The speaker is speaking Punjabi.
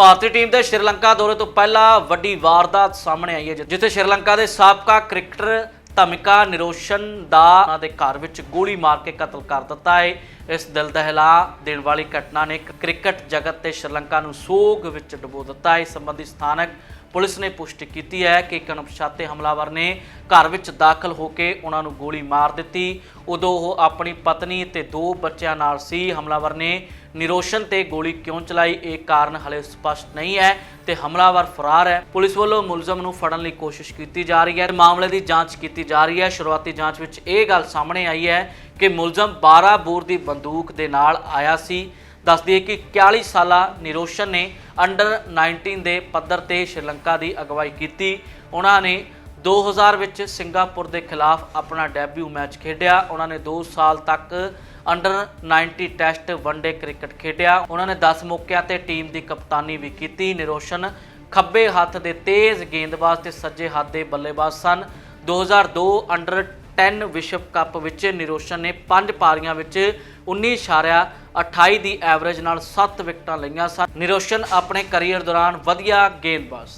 ਭਾਰਤੀ ਟੀਮ ਦੇ ਸ਼੍ਰੀਲੰਕਾ ਦੌਰੇ ਤੋਂ ਪਹਿਲਾਂ ਵੱਡੀ ਵਾਰਦਾਤ ਸਾਹਮਣੇ ਆਈ ਹੈ ਜਿੱਥੇ ਸ਼੍ਰੀਲੰਕਾ ਦੇ ਸਾਬਕਾ ਕ੍ਰਿਕਟਰ ਧਮਿਕਾ ਨਿਰੋਸ਼ਨ ਦਾ ਉਹਨਾਂ ਦੇ ਘਰ ਵਿੱਚ ਗੋਲੀ ਮਾਰ ਕੇ ਕਤਲ ਕਰ ਦਿੱਤਾ ਹੈ। ਇਸ ਦਿਲ ਦਹਿਲਾ ਦੇਣ ਵਾਲੀ ਘਟਨਾ ਨੇ ਕ੍ਰਿਕਟ ਜਗਤ ਤੇ ਸ਼੍ਰੀਲੰਕਾ ਨੂੰ ਸੋਗ ਵਿੱਚ ਡੁਬੋ ਦਿੱਤਾ। ਹੈ ਇਸ ਸੰਬੰਧੀ ਸਥਾਨਕ ਪੁਲਿਸ ਨੇ ਪੁਸ਼ਟੀ ਕੀਤੀ ਹੈ ਕਿ ਇੱਕ ਅਣਪਛਾਤੇ ਹਮਲਾਵਰ ਨੇ ਘਰ ਵਿੱਚ ਦਾਖਲ ਹੋ ਕੇ ਉਹਨਾਂ ਨੂੰ ਗੋਲੀ ਮਾਰ ਦਿੱਤੀ। ਉਦੋਂ ਉਹ ਆਪਣੀ ਪਤਨੀ ਤੇ ਦੋ ਬੱਚਿਆਂ ਨਾਲ ਸੀ। ਹਮਲਾਵਰ ਨੇ ਨਿਰੋਸ਼ਨ ਤੇ ਗੋਲੀ ਕਿਉਂ ਚਲਾਈ? ਇਹ ਕਾਰਨ ਹਲੇ ਸਪਸ਼ਟ ਨਹੀਂ ਹੈ ਤੇ ਹਮਲਾਵਰ ਫਰਾਰ ਹੈ। ਪੁਲਿਸ ਵੱਲੋਂ ਮੁਲਜ਼ਮ ਨੂੰ ਫੜਨ ਲਈ ਕੋਸ਼ਿਸ਼ ਕੀਤੀ ਜਾ ਰਹੀ ਹੈ। ਮਾਮਲੇ ਦੀ ਜਾਂਚ ਕੀਤੀ ਜਾ ਰਹੀ ਹੈ। ਸ਼ੁਰੂਆਤੀ ਜਾਂਚ ਵਿੱਚ ਇਹ ਗੱਲ ਸਾਹਮਣੇ ਆਈ ਹੈ ਕਿ ਮੁਲਜ਼ਮ 12 ਬੋਰ ਦੀ ਬੰਦੂਕ ਦੇ ਨਾਲ ਆਇਆ ਸੀ। ਦੱਸਦੀ ਹੈ ਕਿ 41 ਸਾਲਾ ਨਿਰੋਸ਼ਨ ਨੇ ਅੰਡਰ 19 ਦੇ ਪੱਧਰ ਤੇ ਸ਼੍ਰੀਲੰਕਾ ਦੀ ਅਗਵਾਈ ਕੀਤੀ। ਉਹਨਾਂ ਨੇ 2000 ਵਿੱਚ ਸਿੰਗਾਪੁਰ ਦੇ ਖਿਲਾਫ ਆਪਣਾ ਡੈਬਿਊ ਮੈਚ ਖੇਡਿਆ। ਉਹਨਾਂ ਨੇ 2 ਸਾਲ ਤੱਕ ਅੰਡਰ 90 ਟੈਸਟ ਵਨਡੇ ਕ੍ਰਿਕਟ ਖੇਡਿਆ। ਉਹਨਾਂ ਨੇ 10 ਮੌਕਿਆਂ ਤੇ ਟੀਮ ਦੀ ਕਪਤਾਨੀ ਵੀ ਕੀਤੀ। ਨਿਰੋਸ਼ਨ ਖੱਬੇ ਹੱਥ ਦੇ ਤੇਜ਼ ਗੇਂਦਬਾਜ਼ ਤੇ ਸੱਜੇ ਹੱਥ ਦੇ ਬੱਲੇਬਾਜ਼ ਸਨ। 2002 ਅੰਡਰ 10 ਵਿਸ਼ਵ ਕੱਪ ਵਿੱਚ ਨਿਰੋਸ਼ਨ ਨੇ ਪੰਜ ਪਾਰੀਆਂ ਵਿੱਚ 19.28 ਦੀ ਐਵਰੇਜ ਨਾਲ 7 ਵਿਕਟਾਂ ਲਈਆਂ ਸਨ। ਨਿਰੋਸ਼ਨ ਆਪਣੇ ਕੈਰੀਅਰ ਦੌਰਾਨ ਵਧੀਆ ਗੇਂਦਬਾਜ਼